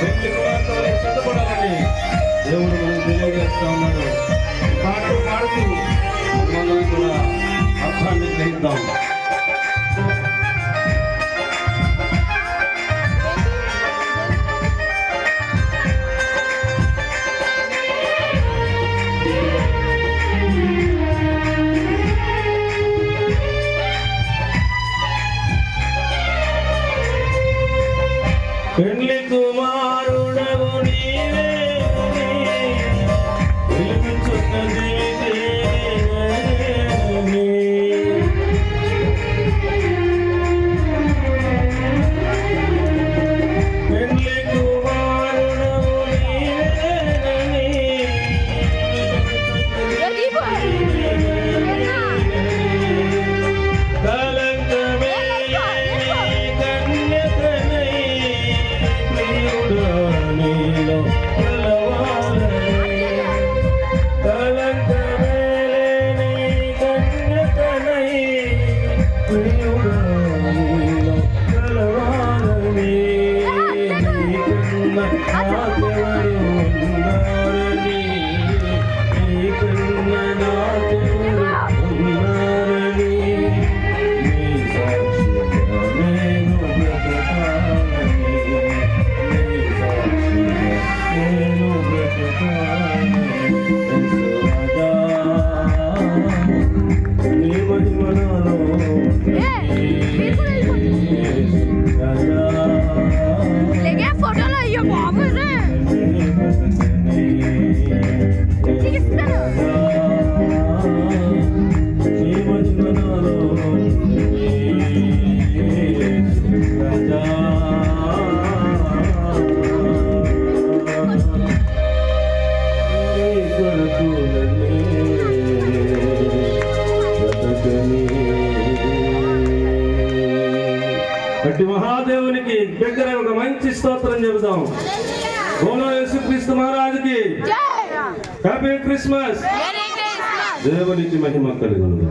వ్యక్తి కూడా సిద్ధపడాలని దేవుడు మనం అర్థాన్ని గ్రహిద్దాం ಹೆಣ್ಲಿದ್ದು Música Yeah. అట్టి మహాదేవునికి దగ్గర ఒక మంచి స్తోత్రం చెబుదాం. బోలో యేసుక్రీస్తు మహారాజుకి హ్యాపీ క్రిస్మస్. దేవునికి మహిమ కలుగును.